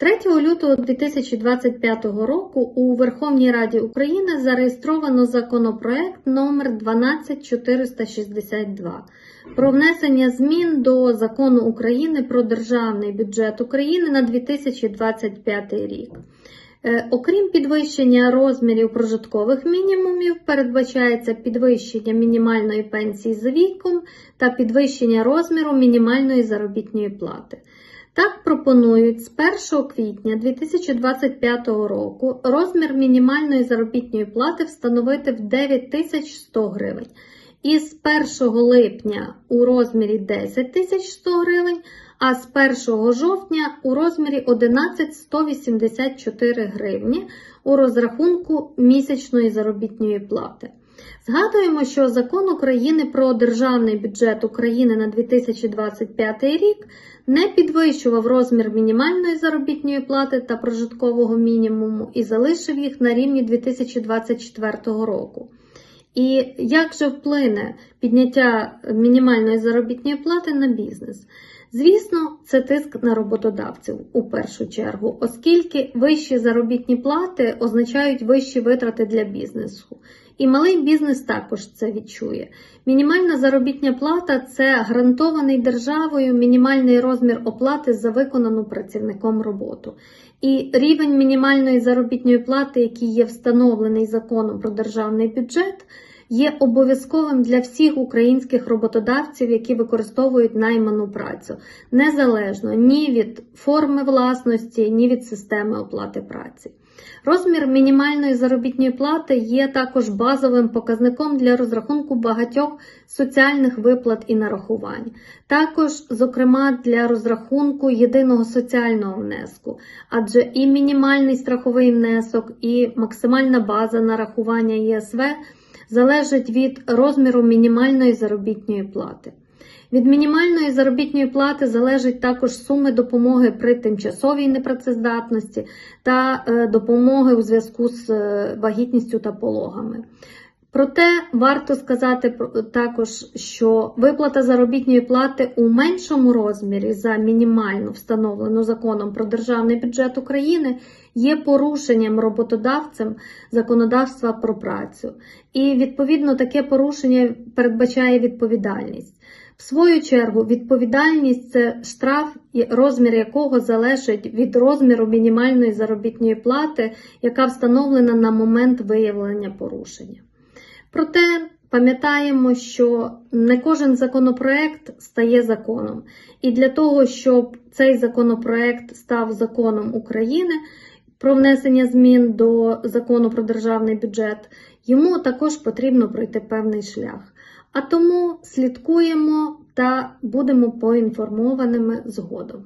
3 лютого 2025 року у Верховній Раді України зареєстровано законопроект номер 12462 про внесення змін до Закону України про Державний бюджет України на 2025 рік. Е, Окрім підвищення розмірів прожиткових мінімумів, передбачається підвищення мінімальної пенсії за віком та підвищення розміру мінімальної заробітної плати. Так пропонують з 1 квітня 2025 року розмір мінімальної заробітної плати встановити в 9100 гривень і з 1 липня у розмірі 10 100 гривень, а з 1 жовтня у розмірі 11 184 гривні у розрахунку місячної заробітної плати. Згадуємо, що закон України про державний бюджет України на 2025 рік не підвищував розмір мінімальної заробітної плати та прожиткового мінімуму і залишив їх на рівні 2024 року. І як же вплине підняття мінімальної заробітної плати на бізнес? Звісно, це тиск на роботодавців у першу чергу, оскільки вищі заробітні плати означають вищі витрати для бізнесу. І малий бізнес також це відчує. Мінімальна заробітня плата це гарантований державою мінімальний розмір оплати за виконану працівником роботу. І рівень мінімальної заробітної плати, який є встановлений законом про державний бюджет, є обов'язковим для всіх українських роботодавців, які використовують найману працю, незалежно ні від форми власності, ні від системи оплати праці. Розмір мінімальної заробітної плати є також базовим показником для розрахунку багатьох соціальних виплат і нарахувань, також, зокрема, для розрахунку єдиного соціального внеску, адже і мінімальний страховий внесок, і максимальна база нарахування ЄСВ залежить від розміру мінімальної заробітної плати. Від мінімальної заробітної плати залежить також суми допомоги при тимчасовій непрацездатності та е, допомоги у зв'язку з е, вагітністю та пологами. Проте варто сказати також, що виплата заробітної плати у меншому розмірі за мінімальну встановлену законом про державний бюджет України є порушенням роботодавцем законодавства про працю, і відповідно таке порушення передбачає відповідальність. В свою чергу, відповідальність це штраф, розмір якого залежить від розміру мінімальної заробітної плати, яка встановлена на момент виявлення порушення. Проте пам'ятаємо, що не кожен законопроект стає законом, і для того, щоб цей законопроект став законом України про внесення змін до закону про державний бюджет, йому також потрібно пройти певний шлях. А тому слідкуємо та будемо поінформованими згодом.